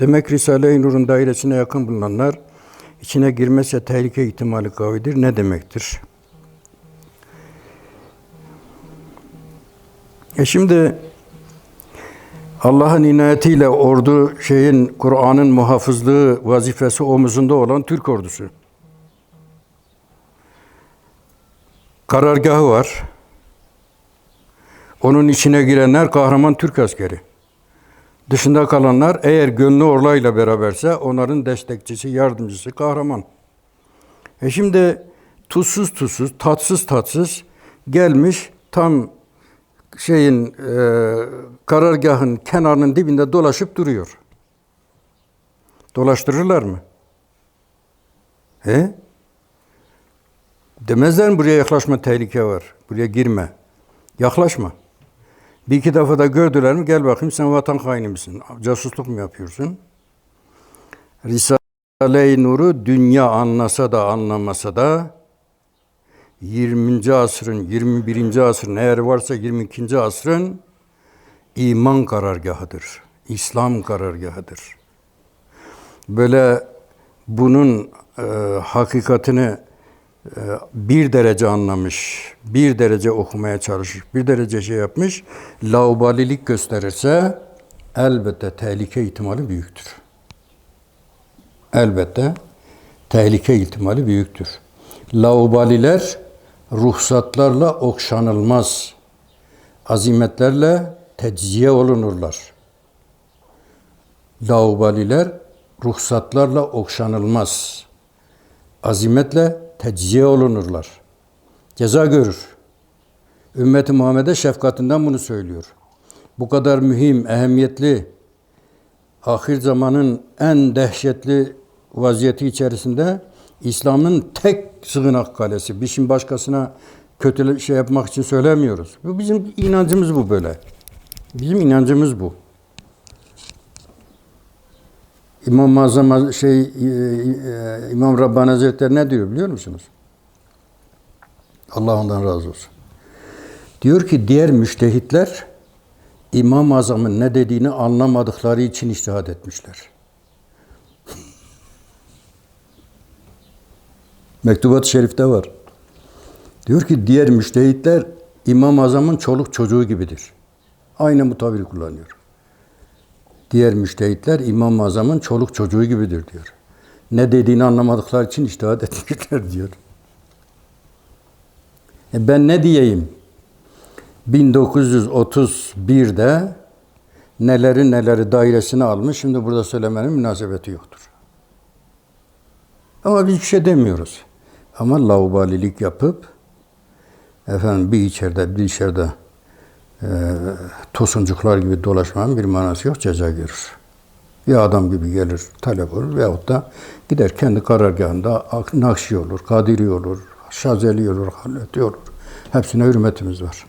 Demek Risale-i Nur'un dairesine yakın bulunanlar içine girmezse tehlike ihtimali kavidir. Ne demektir? E şimdi Allah'ın inayetiyle ordu şeyin Kur'an'ın muhafızlığı vazifesi omuzunda olan Türk ordusu. Karargahı var. Onun içine girenler kahraman Türk askeri. Dışında kalanlar eğer gönlü orlayla beraberse onların destekçisi, yardımcısı, kahraman. E şimdi tuzsuz tuzsuz, tatsız tatsız gelmiş tam şeyin e, karargahın kenarının dibinde dolaşıp duruyor. Dolaştırırlar mı? He? Demezler mi buraya yaklaşma tehlike var. Buraya girme. Yaklaşma. Bir iki defa da gördüler mi gel bakayım sen vatan haini misin? Casusluk mu yapıyorsun? Risale-i Nur'u dünya anlasa da anlamasa da 20. asrın, 21. asrın eğer varsa 22. asrın iman karargahıdır. İslam karargahıdır. Böyle bunun e, hakikatini bir derece anlamış, bir derece okumaya çalışmış, bir derece şey yapmış, laubalilik gösterirse elbette tehlike ihtimali büyüktür. Elbette tehlike ihtimali büyüktür. Laubaliler ruhsatlarla okşanılmaz. Azimetlerle tecziye olunurlar. Laubaliler ruhsatlarla okşanılmaz. Azimetle tecziye olunurlar. Ceza görür. Ümmeti Muhammed'e şefkatinden bunu söylüyor. Bu kadar mühim, ehemmiyetli, ahir zamanın en dehşetli vaziyeti içerisinde İslam'ın tek sığınak kalesi. Biz şimdi başkasına kötü şey yapmak için söylemiyoruz. Bu bizim inancımız bu böyle. Bizim inancımız bu. İmam-ı Azam şey e, e, İmam Rabbani Hazretleri ne diyor biliyor musunuz? Allah ondan razı olsun. Diyor ki diğer müştehitler İmam-ı Azam'ın ne dediğini anlamadıkları için iştihad etmişler. Mektubat-ı Şerif'te var. Diyor ki diğer müştehitler İmam-ı Azam'ın çoluk çocuğu gibidir. Aynen bu tabiri kullanıyor. Diğer müştehitler İmam-ı Azam'ın çoluk çocuğu gibidir diyor. Ne dediğini anlamadıkları için iştihad etmişler diyor. E ben ne diyeyim? 1931'de neleri neleri dairesine almış. Şimdi burada söylemenin münasebeti yoktur. Ama biz bir şey demiyoruz. Ama laubalilik yapıp efendim bir içeride bir dışarıda e, tosuncuklar gibi dolaşmanın bir manası yok. Ceza görür. Ya adam gibi gelir, talep olur veyahut da gider kendi karargahında Nakşi olur, Kadiri olur, Şazeli olur, Haleti olur. Hepsine hürmetimiz var.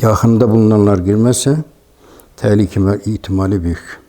Yakında bulunanlar girmezse tehlike ihtimali büyük.